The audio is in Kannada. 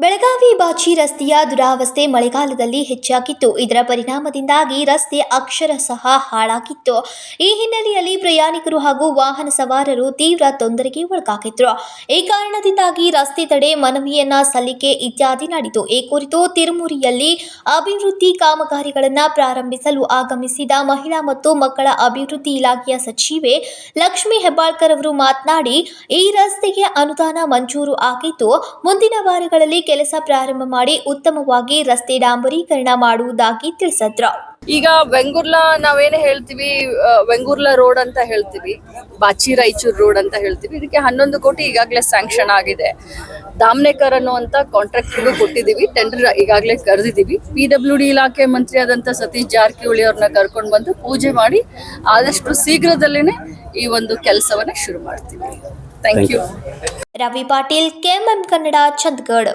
B. ಬೆಂಗುರ್ಲಿ ಬಾಚಿ ರಸ್ತೆಯ ದುರಾವಸ್ಥೆ ಮಳೆಗಾಲದಲ್ಲಿ ಹೆಚ್ಚಾಗಿತ್ತು. ಇದರ ಪರಿಣಾಮದಿಂದಾಗಿ ರಸ್ತೆ ಅಕ್ಷರಶಃ ಹಾಳಾಗಿತ್ತು. ಈ ಹಿನ್ನೆಲೆಯಲ್ಲಿ ಪ್ರಯಾಣಿಕರು ಹಾಗೂ ವಾಹನ ಸವಾರರು ತೀವ್ರ ತೊಂದರೆಗೆ ಒಳಗಾಗಿದ್ರು. ಈ ಕಾರಣದಿಂದಾಗಿ ರಸ್ತೆ ತಡೆ, ಮನವಿಯನ್ನ ಸಲ್ಲಿಕೆ ಇತ್ಯಾದಿ ನಡೆಯಿತು ಈ ಕುರಿತು ತಿರುಮುರಿಯಲ್ಲಿ ಅಭಿವೃದ್ಧಿ ಕಾಮಗಾರಿಗಳನ್ನು ಪ್ರಾರಂಭಿಸಲು ಆಗಮಿಸಿದ ಮಹಿಳಾ ಮತ್ತು ಮಕ್ಕಳ ಅಭಿವೃದ್ಧಿ ಇಲಾಖೆಯ ಸಚಿವೆ ಲಕ್ಷ್ಮಿ ಹೆಬ್ಬಾಳ್ಕರ್ ಅವರು ಮಾತನಾಡಿ, ಈ ರಸ್ತೆಗೆ ಅನುದಾನ ಮಂಜೂರು ಆಗಿದ್ದು, ಮುಂದಿನ ವಾರಗಳಲ್ಲಿ ಕೆಲಸ ಪ್ರಾರಂಭ ಮಾಡಿ ಉತ್ತಮವಾಗಿ ರಸ್ತೆ ಡಾಂಬರೀಕರಣ ಮಾಡುವುದಾಗಿ ತಿಳಿಸಿದ್ರು. ಈಗ ವೆಂಗುರ್ಲಾ ನಾವೇನು ಹೇಳ್ತೀವಿ ಆ, ವೆಂಗುರ್ಲಾ ರೋಡ್ ಅಂತ ಹೇಳ್ತೀವಿ ಬಾಚಿ ರಾಯಚೂರ್ ರೋಡ್ ಅಂತ ಹೇಳ್ತೀವಿ. ಇದಕ್ಕೆ ಹನ್ನೊಂದು ಕೋಟಿ ಈಗಾಗಲೇ ಸ್ಯಾಂಕ್ಷನ್ ಆಗಿದೆ. ದಾಮ್ನೇಕರ್ ಅನ್ನುವಂತ ಕಾಂಟ್ರಾಕ್ಟರ್ಗೂ ಕೊಟ್ಟಿದ್ದೀವಿ ಟೆಂಡರ್ ಈಗಾಗಲೇ ಕರೆದಿದ್ದೀವಿ. ಪಿ ಡಬ್ಲ್ಯೂ ಡಿ ಇಲಾಖೆ ಮಂತ್ರಿ ಆದಂತ ಸತೀಶ್ ಜಾರಕಿಹೊಳಿ ಅವ್ರನ್ನ ಕರ್ಕೊಂಡು ಬಂದು ಪೂಜೆ ಮಾಡಿ ಆದಷ್ಟು ಶೀಘ್ರದಲ್ಲೇನೆ ಈ ಒಂದು ಕೆಲಸವನ್ನ ಶುರು ಮಾಡ್ತೀವಿ. Thank you Ravi Patil KMM Kannada Chandgad